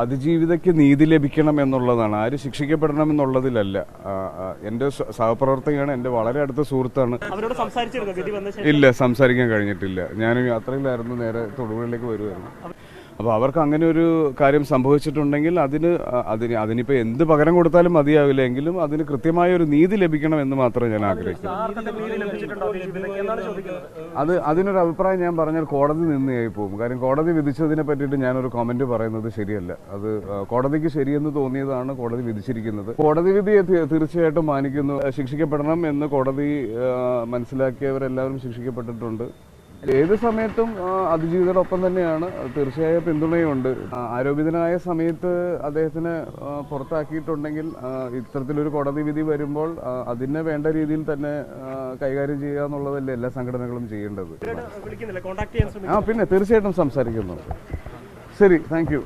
അതിജീവിതയ്ക്ക് നീതി ലഭിക്കണം എന്നുള്ളതാണ്. ആര് ശിക്ഷിക്കപ്പെടണം എന്നുള്ളതിലല്ല. എന്റെ സഹപ്രവർത്തകയാണ് എന്റെ വളരെ അടുത്ത സുഹൃത്താണ്. ഇല്ല സംസാരിക്കാൻ കഴിഞ്ഞിട്ടില്ല. ഞാൻ യാത്രയിലായിരുന്നു നേരെ തൊടുപുഴയിലേക്ക് വരുമായിരുന്നു അപ്പോൾ അവർക്ക് അങ്ങനെ ഒരു കാര്യം സംഭവിച്ചിട്ടുണ്ടെങ്കിൽ അതിന് അതിന് അതിനിപ്പോൾ എന്ത് പകരം കൊടുത്താലും മതിയാവില്ല എങ്കിലും അതിന് കൃത്യമായ ഒരു നീതി ലഭിക്കണം എന്ന് മാത്രമേ ഞാൻ ആഗ്രഹിക്കുന്നു അത് അതിനൊരു അഭിപ്രായം ഞാൻ പറഞ്ഞാൽ കോടതി നിന്നേ പോകും. കാര്യം കോടതി വിധിച്ചതിനെ പറ്റിയിട്ട് ഞാനൊരു കമന്റ് പറയുന്നത് ശരിയല്ല. അത് കോടതിക്ക് ശരിയെന്ന് തോന്നിയതാണ് കോടതി വിധിച്ചിരിക്കുന്നത്. കോടതി വിധിയെ തീർച്ചയായിട്ടും മാനിക്കുന്നു. ശിക്ഷിക്കപ്പെടണം എന്ന് കോടതി മനസ്സിലാക്കിയവരെല്ലാവരും ശിക്ഷിക്കപ്പെട്ടിട്ടുണ്ട്. ഏത് സമയത്തും ആ, അതിജീവിതരോടൊപ്പം തന്നെയാണ്. തീർച്ചയായും പിന്തുണയുണ്ട് ഉണ്ട്. ആരോപിതനായ സമയത്ത് അദ്ദേഹത്തിന് പുറത്താക്കിയിട്ടുണ്ടെങ്കിൽ ഇത്തരത്തിലൊരു കോടതി വിധി വരുമ്പോൾ അതിനെ വേണ്ട രീതിയിൽ തന്നെ കൈകാര്യം ചെയ്യുക എന്നുള്ളതല്ലേ എല്ലാ സംഘടനകളും ചെയ്യേണ്ടത്. ആ പിന്നെ തീർച്ചയായിട്ടും സംസാരിക്കുന്നു. ശരി താങ്ക്